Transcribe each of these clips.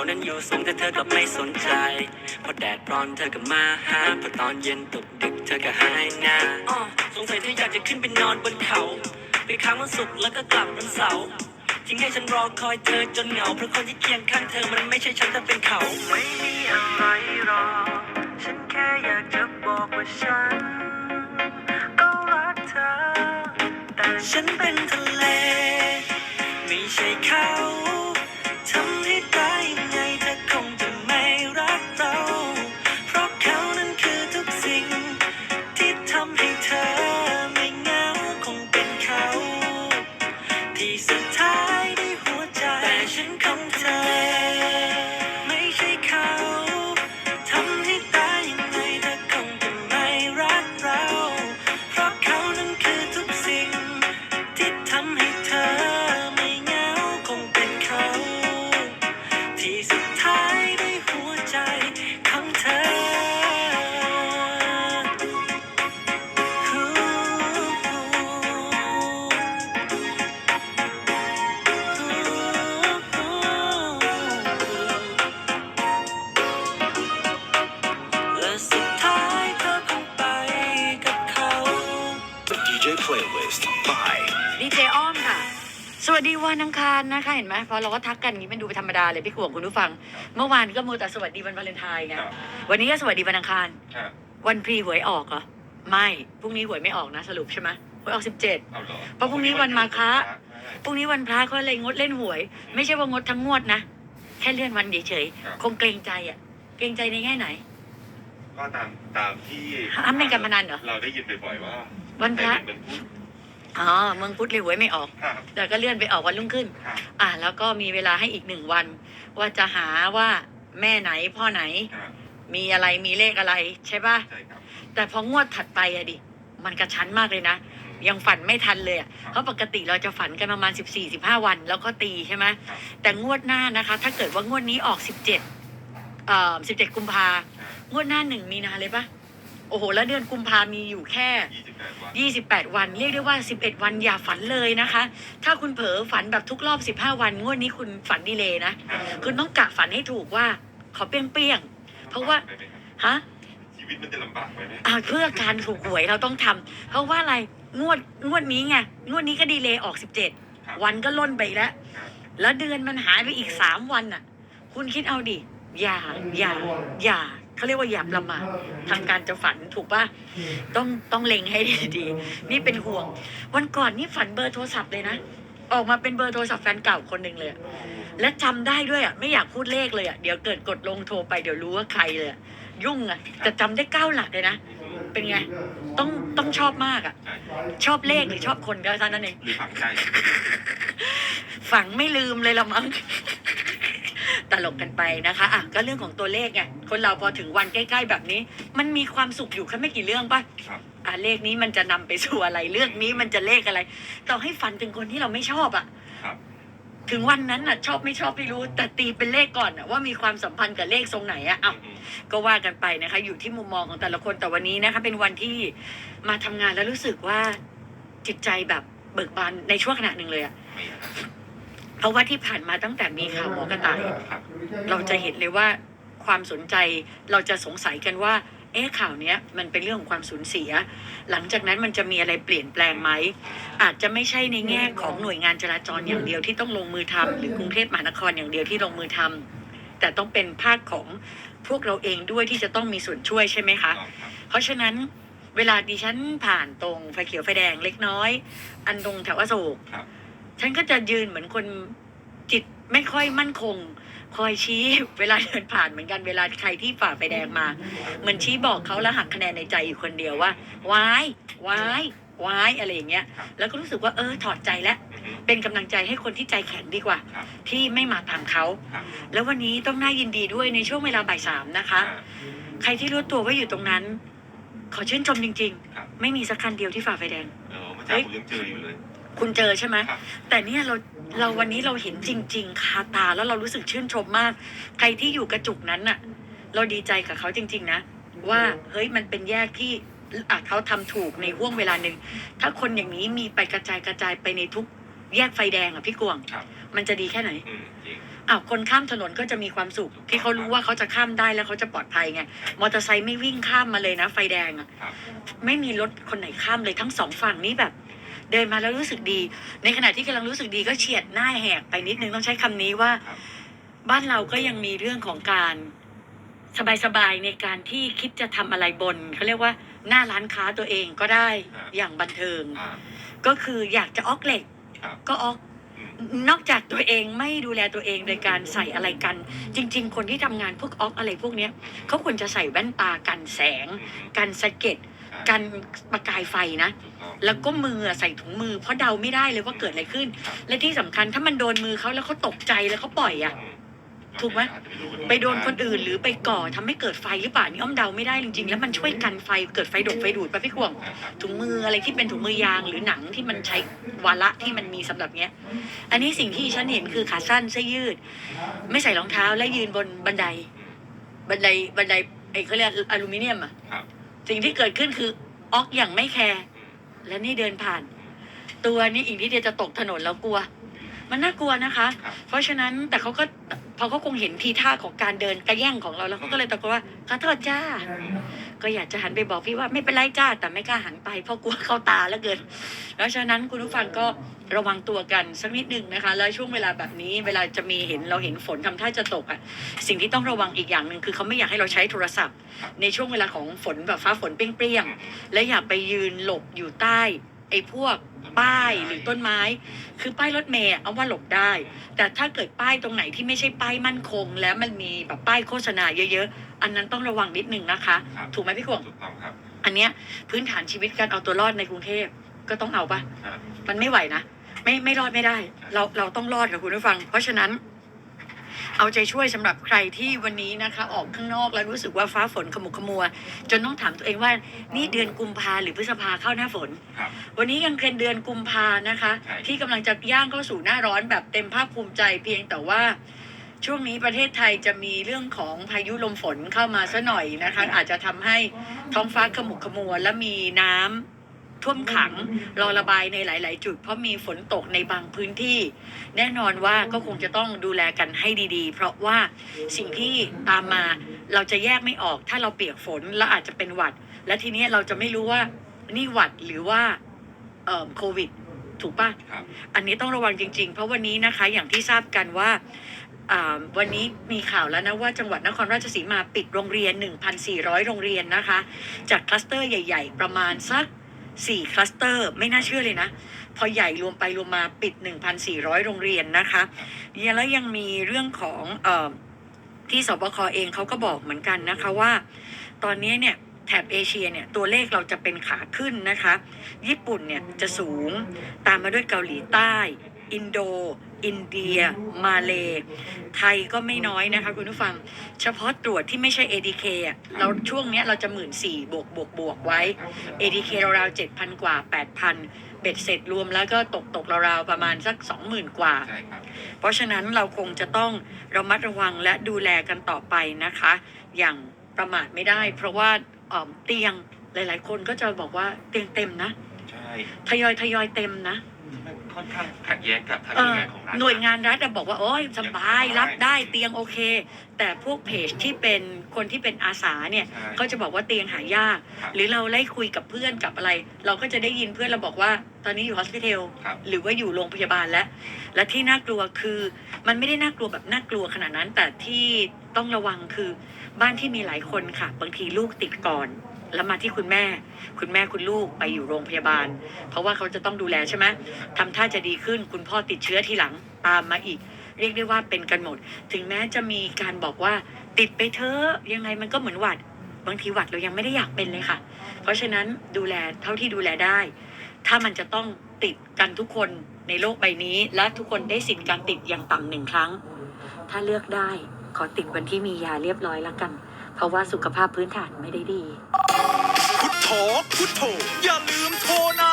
เขานั้นอยู่สูงแต่เธอกลับไม่สนใจ พอแดดร้อนเธอก็มาหา พอตอนเย็นตกดึกเธอก็หายหน้าอ้อสงสัยเธออยากจะขึ้นไปนอนบนเขา ไปค้างวันศุกร์แล้วก็กลับวันเสาร์ทิ้งให้ฉันรอคอยเธอจนเหงา เพราะคนที่เคียงข้างเธอมันไม่ใช่ฉันแต่เป็นเขา ไม่มีอะไรหรอกฉันแค่อยากจะบอกว่าฉัน ก็รักเธอ แต่ฉันเป็นทะเล ไม่ใช่เขา ฉันของ by ดีเจอ้อมค่ะ สวัสดีวันอังคารนะคะ เห็นไหมพอเราก็ทักกันอย่างนี้มันดูเป็นธรรมดาเลยพี่ขวงคุณผู้ฟัง เมื่อวานก็มัวแต่สวัสดีวันวาเลนไทน์ไงครับ วันนี้ก็สวัสดีวันอังคาร ครับ วันพรีหวยออกเหรอไม่พรุ่งนี้หวยไม่ออกนะสรุปใช่ไหมหวยออกสิบเจ็ด เอาเหรอเพราะพรุ่งนี้วันมาฆะใช่พรุ่งนี้วันพระเขาเลยงดเล่นหวย ไม่ใช่ว่างดทั้งงวดนะแค่เลื่อนวันเฉยครับๆคงเกรงใจอะ เกรงใจในแง่ไหน ก็ตามตามที่อ้ำเป็นการพนันเหรอ เราได้ยินบ่อยๆว่าวันพระเป็นพุทธ อ๋อเมืองพุทธเลยหวยไม่ออก ครับ แต่ก็เลื่อนไปออกวันรุ่งขึ้น ครับ อะแล้วก็มีเวลาให้อีกหนึ่งวัน ว่าจะหาว่าแม่ไหนพ่อไหน ครับมีอะไรมีเลขอะไรใช่ป่ะ ใช่ครับแต่พองวดถัดไปอะดิ มันกระชั้นมากเลยนะ ยังฝันไม่ทันเลยอะเพราะปกติเราจะฝันกันประมาณสิบสี่สิบห้าวัน แล้วก็ตีใช่ไหมครับแต่งวดหน้านะคะ ถ้าเกิดว่างวดนี้ออกสิบเจ็ดเอ่อสิบเจ็ดกุมภาใช่งวดหน้าหนึ่งมีนาเลยปะ โอ้โห แล้วเดือนกุมภามีอยู่แค่ยี่สิบแปดวัน28 วัน เรียกได้ว่า 11 วันอย่าฝันเลยนะคะ ถ้าคุณเผลอฝันแบบทุกรอบ 15 วันงวดนี้คุณฝันดีเลยนะครับคุณต้องกะฝันให้ถูกว่า ขอเปี้ยงเปี้ยงเพราะว่าไปไหมครับๆฮะชีวิตมันจะลำบากไหมเนี่ยอ่าเพื่อการถูกหวยเราต้องทำเพราะว่าอะไรงวดงวดนี้ไงงวดนี้ก็ดีเลยออกครับ17 วันก็ล่นไปอีกแล้วครับแล้วเดือนมันหายไปอีก 3 วันน่ะ คุณคิดเอาดิอย่าอย่าอย่า เขาเรียกว่าอย่าประมาททางการจะฝันถูกป่ะต้องต้องเล็งให้ดีๆ นี่เป็นห่วง วันก่อนนี่ฝันเบอร์โทรศัพท์เลยนะ ออกมาเป็นเบอร์โทรศัพท์แฟนเก่าคนหนึ่งเลยอะและจำได้ด้วยอะไม่อยากพูดเลขเลยอะเดี๋ยวเกิดกดลงโทรไปเดี๋ยวรู้ว่าใครเลยอะยุ่งอะแต่จำได้เก้าหลักเลยนะเป็นไง ต้องต้องชอบมากอะใช่ชอบเลขหรือชอบคนก็เท่านั้นเองหรือฝังใจฝังไม่ลืมเลยละมั้ง ตลกกันไปนะคะอะก็เรื่องของตัวเลขไงคนเราพอถึงวันใกล้ ๆ แบบนี้ มันมีความสุขอยู่แค่ไม่กี่เรื่องป่ะครับอะเลขนี้มันจะนำไปสู่อะไรเรื่องนี้มันจะเลขอะไรต่อให้ฝันถึงคนที่เราไม่ชอบอะครับ ถึงวันนั้นอะ ชอบไม่ชอบไม่รู้ แต่ตีเป็นเลขก่อนอะว่ามีความสัมพันธ์กับเลขทรงไหนอะอ้าวอืมก็ว่ากันไปนะคะ อยู่ที่มุมมองของแต่ละคนแต่วันนี้นะคะ เป็นวันที่มาทำงานแล้วรู้สึกว่าจิตใจแบบเบิกบานในช่วงขณะหนึ่งเลยอะไม่อะครับ เพราะว่าที่ผ่านมาตั้งแต่มีข่าวหมอกระต่าย เราจะเห็นเลยว่าความสนใจเราจะสงสัยกันว่า เอ๊ะข่าวเนี้ยมันเป็นเรื่องของความสูญเสีย หลังจากนั้นมันจะมีอะไรเปลี่ยนแปลงไหม อาจจะไม่ใช่ในแง่ของหน่วยงานจราจรอย่างเดียวที่ต้องลงมือทำหรือกรุงเทพมหานครอย่างเดียวที่ลงมือทำแต่ต้องเป็นภาคของพวกเราเองด้วยที่จะต้องมีส่วนช่วยใช่ไหมคะ เพราะฉะนั้นเวลาดิฉันผ่านตรงไฟเขียวไฟแดงเล็กน้อย อันตรงแถวอโศกครับ ฉันก็จะยืนเหมือนคนจิตไม่ค่อยมั่นคง คอยชี้เวลาเดินผ่านเหมือนกันเวลาใครที่ฝ่าไฟแดงมาเหมือนชี้บอกเขาแล้วหักคะแนนในใจอยู่คนเดียวว่าวายวายวายอะไรอย่างเงี้ย แล้วก็รู้สึกว่าเออถอดใจแล้ว เป็นกำลังใจให้คนที่ใจแข็งดีกว่า ที่ไม่มาตามเขา แล้ววันนี้ต้องน่ายินดีด้วยในช่วงเวลาบ่ายสามนะคะ ใครที่รู้ตัวว่าอยู่ตรงนั้น ขอชื่นชมจริง ๆ ไม่มีสักคันเดียวที่ฝ่าไฟแดงเออเมื่อเช้าผมยังเจออยู่เลย คุณเจอใช่ไหมครับแต่เนี่ยเราเราวันนี้เราเห็นจริง ๆ คาตาแล้วเรารู้สึกชื่นชมมาก ใครที่อยู่กระจุกนั้นน่ะ เราดีใจกับเขาจริง ๆ นะ ว่าเฮ้ยมันเป็นแยกที่อะเขาทำถูกในห่วงเวลาหนึ่งถ้าคนอย่างนี้มีไปกระจายกระจายไปในทุกแยกไฟแดงอะพี่กวงครับมันจะดีแค่ไหนอืมจริงอ้าวคนข้ามถนนก็จะมีความสุข ที่เขารู้ว่าเขาจะข้ามได้แล้วเขาจะปลอดภัยไงมอเตอร์ไซค์ไม่วิ่งข้ามมาเลยนะ ไฟแดงอะครับไม่มีรถคนไหนข้ามเลยทั้งสองฝั่งนี่แบบ เดินมาแล้วรู้สึกดี ในขณะที่กำลังรู้สึกดีก็เฉียดหน้าแหกไปนิดนึงต้องใช้คำนี้ว่าครับบ้านเราก็ยังมีเรื่องของการสบายๆในการที่คิดจะทำอะไรบนเขาเรียกว่าหน้าร้านค้าตัวเองก็ได้อย่างบันเทิง อ่า ก็คืออยากจะออกเหล็ก ครับก็ออกอืม นอกจากตัวเองไม่ดูแลตัวเองโดยการใส่อะไรกัน จริง ๆ คนที่ทำงานพวกออกอะไรพวกเนี้ยเขาควรจะใส่แว่นตากันแสง อืม กันสะเก็ดอ่า กันประกายไฟนะ ถูกต้อง แล้วก็มือใส่ถุงมือ เพราะเดาไม่ได้เลยว่าเกิดอะไรขึ้นครับและที่สำคัญถ้ามันโดนมือเขาแล้วเขาตกใจแล้วเขาปล่อยอะอืมถูกไหมอาจจะรู้ไปโดนคนอื่นหรือไปก่อทำให้เกิดไฟหรือเปล่านี่อ้อมเดาไม่ได้จริงๆ แล้วมันช่วยกันไฟเกิดไฟดกไฟดูดไปะพี่ขวงอ่าครับถุงมืออะไรที่เป็นถุงมือยางหรือหนังที่มันใช้วาระที่มันมีสำหรับเนี้ย อันนี้สิ่งที่ฉันเห็นคือขาสั้นเสื้อยืด ไม่ใส่รองเท้าและยืนบนบันได บันไดบันไดไอ้เขาเรียกอลูมิเนียมอะครับ สิ่งที่เกิดขึ้นคือออกอย่างไม่แคร์และนี่เดินผ่าน ตัวนี้อีกนิดเดียวจะตกถนนแล้วกลัว มันน่ากลัวนะคะครับเพราะฉะนั้นแต่เขาก็พอเขาคงเห็นทีท่าของการเดินกระแย่งของเราแล้วเขาก็เลยตะโกนว่าขอโทษจ้า ก็อยากจะหันไปบอกพี่ว่าไม่เป็นไรจ้า แต่ไม่กล้าหันไปเพราะกลัวเข้าตาแล้วเกินเพราะฉะนั้นคุณผู้ฟังก็ ระวังตัวกันสักนิดหนึ่งนะคะ แล้วช่วงเวลาแบบนี้เวลาจะมีเห็นเราเห็นฝนทำท่าจะตกอะสิ่งที่ต้องระวังอีกอย่างหนึ่งคือเขาไม่อยากให้เราใช้โทรศัพท์ ในช่วงเวลาของฝนแบบฟ้าฝนเปรี้ยงๆและอย่าไปยืนหลบอยู่ใต้ไอ้พวกป้ายหรือต้นไม้ คือป้ายรถเมย์เอาว่าหลบได้ แต่ถ้าเกิดป้ายตรงไหนที่ไม่ใช่ป้ายมั่นคง แล้วมันมีแบบป้ายโฆษณาเยอะๆ อันนั้นต้องระวังนิดนึงนะคะครับถูกไหมพี่ขวงถูกต้องครับ อันเนี้ยพื้นฐานชีวิตการเอาตัวรอดในกรุงเทพก็ต้องเอาปะครับมันไม่ไหวนะ ไม่ไม่รอดไม่ได้ เราเราต้องรอดกับคุณผู้ฟัง เพราะฉะนั้น เอาใจช่วยสำหรับใครที่วันนี้นะคะ ออกข้างนอกแล้วรู้สึกว่าฟ้าฝนขมุกขมัว จนต้องถามตัวเองว่านี่เดือนกุมภาหรือพฤษภาเข้าหน้าฝนครับวันนี้ยังเป็นเดือนกุมภานะคะใช่ที่กำลังจะย่างเข้าสู่หน้าร้อนแบบเต็มภาคภูมิใจเพียงแต่ว่าช่วงนี้ประเทศไทยจะมีเรื่องของพายุลมฝนเข้ามาซะหน่อยนะคะ อาจจะทำให้ท้องฟ้าขมุกขมัวและมีน้ำ ท่วมขังรอระบายในหลาย ๆ จุด เพราะมีฝนตกในบางพื้นที่ แน่นอนว่าก็คงจะต้องดูแลกันให้ดีๆ เพราะว่าสิ่งที่ตามมาเราจะแยกไม่ออก ถ้าเราเปียกฝนแล้วอาจจะเป็นหวัด และทีเนี้ยเราจะไม่รู้ว่านี่หวัดหรือว่าเอ่อโควิด ถูกปะครับอันนี้ต้องระวังจริง ๆ เพราะวันนี้นะคะอย่างที่ทราบกันว่าอ่าวันนี้มีข่าวแล้วนะว่าจังหวัดนครราชสีมาปิดโรงเรียน 1,400 โรงเรียนนะคะ จากคลัสเตอร์ใหญ่ ๆ ประมาณสัก สี่คลัสเตอร์ไม่น่าเชื่อเลยนะ พอใหญ่รวมไปรวมมาปิด 1,400 โรงเรียนนะคะแล้วยังมีเรื่องของอที่สบคเองเขาก็บอกเหมือนกันนะคะว่า ตอนนี้เนี่ยแถบเอเชียเนี่ยตัวเลขเราจะเป็นขาขึ้นนะคะ ญี่ปุ่นเนี่ยจะสูงตามมาด้วยเกาหลีใต้ อินโด อินเดีย มาเล ไทยก็ไม่น้อยนะคะคุณผู้ฟัง เฉพาะตรวจที่ไม่ใช่ ADK อะเราช่วงเนี้ยเราจะหมื่นสี่บวกบวกบวกไว้ ADK ราวๆเจ็ดพันกว่าแปดพันเบ็ดเสร็จรวมแล้วก็ตกตกราวๆประมาณสักสองหมื่นกว่า ใช่ครับ เพราะฉะนั้นเราคงจะต้องระมัดระวังและดูแลกันต่อไปนะคะ อย่างประมาทไม่ได้ เพราะว่าเอ่อเตียงหลาย ๆ คนก็จะบอกว่าเตียงเต็มนะ ใช่ ทยอยทยอยเต็มนะมัน ค่อนข้างขัดแย้งกับทางเอหน่วยองานของรัฐหน่วยงานรัฐอะบอกว่าโอ้ยสบายยังรับได้ได้เตียงโอเค แต่พวกเพจที่เป็นคนที่เป็นอาสาเนี่ยใช่ เขาจะบอกว่าเตียงหายาก ครับหรือเราไล่คุยกับเพื่อนกับอะไร เราก็จะได้ยินเพื่อนเราบอกว่าตอนนี้อยู่ฮอสพิทอลครับ หรือว่าอยู่โรงพยาบาลแล้ว และที่น่ากลัวคือ มันไม่ได้น่ากลัวแบบน่ากลัวขนาดนั้น แต่ที่ต้องระวังคือบ้านที่มีหลายคนค่ะ บางทีลูกติดก่อน แล้วมาที่คุณแม่ คุณแม่คุณลูกไปอยู่โรงพยาบาล เพราะว่าเขาจะต้องดูแลใช่ไหมทำท่าจะดีขึ้น คุณพ่อติดเชื้อทีหลังตามมาอีก เรียกได้ว่าเป็นกันหมด ถึงแม้จะมีการบอกว่าติดไปเถอะยังไงมันก็เหมือนหวัด บางทีหวัดเรายังไม่ได้อยากเป็นเลยค่ะ เพราะฉะนั้นดูแลเท่าที่ดูแลได้ ถ้ามันจะต้องติดกันทุกคนในโลกใบนี้ และทุกคนได้สิทธิ์การติดอย่างต่ำหนึ่งครั้ง ถ้าเลือกได้ขอติดวันที่มียาเรียบร้อยแล้วกัน เพราะว่าสุขภาพพื้นฐานไม่ได้ดี พุทโธพุทโธอย่าลืมโทรนะ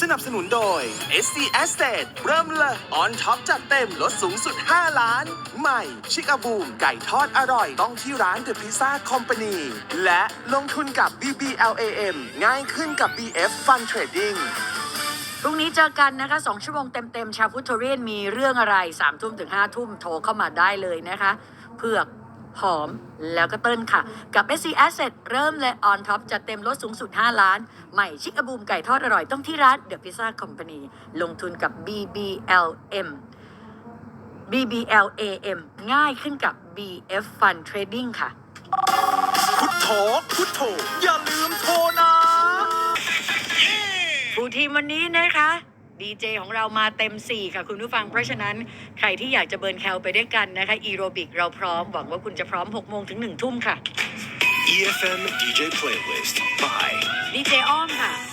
สนับสนุนโดย SC Estate เริ่มเลยออนท็อปจัดเต็มลดสูงสุด 5 ล้าน ใหม่ ชิคาบูม ไก่ทอดอร่อย ต้องที่ร้าน The Pizza Company และลงทุนกับ BBLAM ง่ายขึ้นกับ BF Fund Trading พรุ่งนี้เจอกันนะคะ2ชั่วโมงเต็มๆ ชาวพุทธเรียนมีเรื่องอะไร3ทุ่มถึง5ทุ่มโทรเข้ามาได้เลยนะคะ เผือกหอมแล้วก็เติ้ลค่ะ กับ SC Asset เริ่มเลย on top จัดเต็มลดสูงสุด 5 ล้าน ใหม่ชิคอบูมไก่ทอดอร่อยต้องที่ร้าน The Pizza Company ลงทุนกับ BBLM BBLAM ง่ายขึ้นกับ BF Fund Trading ค่ะ พุทโธพุทโธอย่าลืมโทรนะ ทีมวันนี้นะคะดีเจของเรามาเต็ม 4 ค่ะคุณผู้ฟัง เพราะฉะนั้นใครที่อยากจะเบิร์นแคลไปด้วยกันนะคะอีโรบิกเราพร้อมหวังว่าคุณจะพร้อม 6 โมงถึง 1 ทุ่มค่ะ EFM DJ playlist by ดีเจอ้อมค่ะ